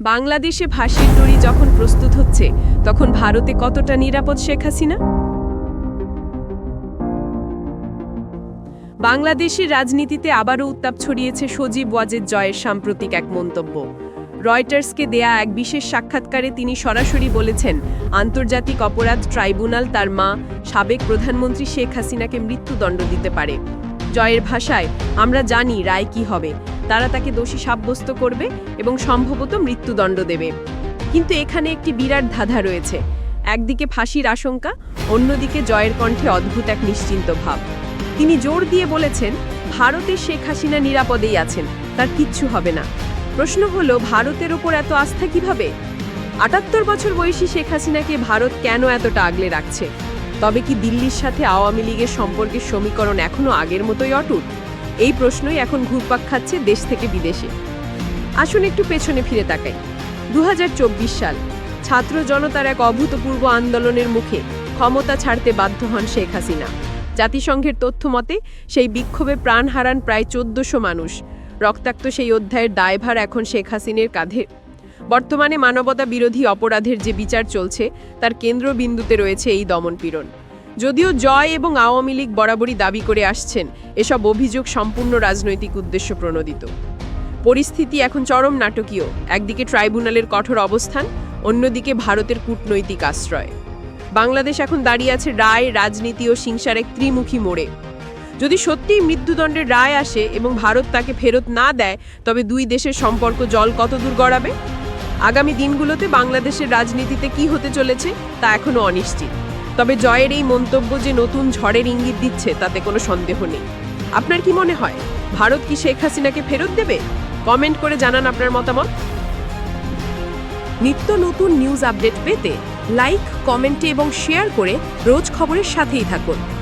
বাংলাদেশে ভাষের দড়ি যখন প্রস্তুত হচ্ছে, তখন ভারতে কতটা নিরাপদ শেখ হাসিনা? বাংলাদেশের রাজনীতিতে আবারও উত্তাপ ছড়িয়েছে সজীব ওয়াজেদ জয়ের সাম্প্রতিক এক মন্তব্য। রয়টার্সকে দেয়া এক বিশেষ সাক্ষাৎকারে তিনি সরাসরি বলেছেন, আন্তর্জাতিক অপরাধ ট্রাইব্যুনাল তার মা, সাবেক প্রধানমন্ত্রী শেখ হাসিনাকে মৃত্যুদণ্ড দিতে পারে। জয়ের ভাষায়, আমরা জানি রায় কি হবে। তারা তাকে দোষী সাব্যস্ত করবে এবং সম্ভবত মৃত্যুদণ্ড দেবে। কিন্তু এখানে একটি বিরাট ধাঁধা রয়েছে। একদিকে ফাঁসির আশঙ্কা, অন্যদিকে জয়ের কণ্ঠে অদ্ভুত এক নিশ্চিন্ত ভাব। তিনি জোর দিয়ে বলেছেন, ভারতে শেখ হাসিনা নিরাপদেই আছেন, তার কিচ্ছু হবে না। প্রশ্ন হলো, ভারতের ওপর এত আস্থা কীভাবে? আটাত্তর বছর বয়সী শেখ হাসিনাকে ভারত কেন এতটা আগলে রাখছে? তবে কি দিল্লির সাথে আওয়ামী লীগের সম্পর্কের সমীকরণ এখনও আগের মতোই অটুট? এই প্রশ্নই এখন ঘুরপাক খাচ্ছে দেশ থেকে বিদেশে। আসুন একটু পেছনে ফিরে তাকাই। দু হাজার চব্বিশ সাল, ছাত্র জনতার এক অভূতপূর্ব আন্দোলনের মুখে ক্ষমতা ছাড়তে বাধ্য হন শেখ হাসিনা। জাতিসংঘের তথ্য মতে, সেই বিক্ষোভে প্রাণ হারান প্রায় চোদ্দশো মানুষ। রক্তাক্ত সেই অধ্যায়ের দায়ভার এখন শেখ হাসিনের কাঁধে। বর্তমানে মানবতা বিরোধী অপরাধের যে বিচার চলছে, তার কেন্দ্রবিন্দুতে রয়েছে এই দমনপীড়ন। যদিও জয় এবং আওয়ামী লীগ বরাবরই দাবি করে আসছেন, এসব অভিযোগ সম্পূর্ণ রাজনৈতিক উদ্দেশ্য প্রণোদিত। পরিস্থিতি এখন চরম নাটকীয়, একদিকে ট্রাইব্যুনালের কঠোর অবস্থান, অন্যদিকে ভারতের কূটনৈতিক আশ্রয়। বাংলাদেশ এখন দাঁড়িয়ে আছে রায়, রাজনীতি ও হিংসার এক ত্রিমুখী মোড়ে। যদি সত্যিই মৃত্যুদণ্ডের রায় আসে এবং ভারত তাকে ফেরত না দেয়, তবে দুই দেশের সম্পর্ক জল কতদূর গড়াবে? আগামী দিনগুলোতে বাংলাদেশের রাজনীতিতে কি হতে চলেছে, তা এখনও অনিশ্চিত। তবে জয়ের এই মন্তব্য যে নতুন ঝড়ের ইঙ্গিত দিচ্ছে, তাতে কোনো সন্দেহ নেই। আপনার কি মনে হয়, ভারত কি শেখ হাসিনাকে ফেরত দেবে? কমেন্ট করে জানান আপনার মতামত। নিত্য নতুন নিউজ আপডেট পেতে লাইক, কমেন্টে এবং শেয়ার করে রোজ খবরের সাথেই থাকুন।